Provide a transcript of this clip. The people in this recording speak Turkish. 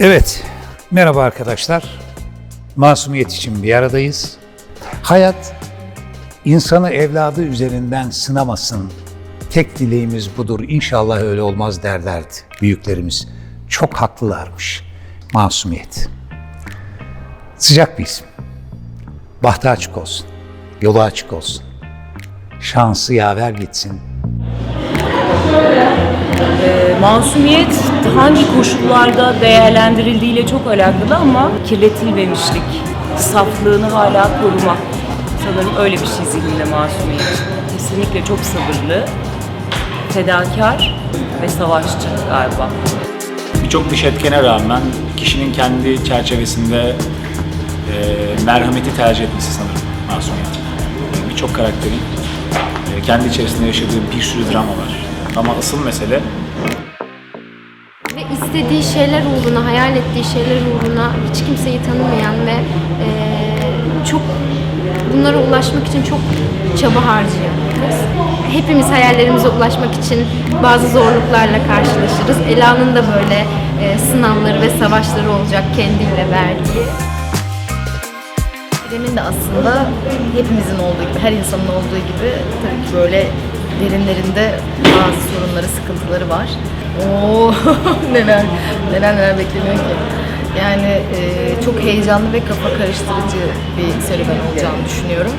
Evet, merhaba arkadaşlar. Masumiyet için bir aradayız. Hayat insanı evladı üzerinden sınamasın. Tek dileğimiz budur. İnşallah öyle olmaz derlerdi büyüklerimiz. Çok haklılarmış. Masumiyet. Sıcak bir isim. Bahtı açık olsun. Yolu açık olsun. Şansı yaver gitsin. Masumiyet hangi koşullarda değerlendirildiğiyle çok alakalı ama kirletilmemişlik, saflığını hala koruma. Sanırım öyle bir şey zihninde masumiyet. Kesinlikle çok sabırlı, fedakar ve savaşçı galiba. Birçok dış etkene rağmen kişinin kendi çerçevesinde e, merhameti tercih etmesi sanırım masumiyet. E, Birçok karakterin e, kendi içerisinde yaşadığı bir sürü drama var. Ama asıl mesele Ve istediği şeyler uğruna, hayal ettiği şeyler uğruna hiç kimseyi tanımayan ve eee, çok bunlara ulaşmak için çok çaba harcayan kız. Hepimiz hayallerimize ulaşmak için bazı zorluklarla karşılaşırız. Ela'nın da böyle eee, sınavları ve savaşları olacak kendiyle verdiği. İrem'in de aslında hepimizin olduğu gibi, her insanın olduğu gibi tabii ki böyle derinlerinde bazı sorunları, sıkıntıları var. Oo neler, neler neler bekleniyor ki. Yani e, çok heyecanlı ve kafa karıştırıcı bir serüven olacağını düşünüyorum.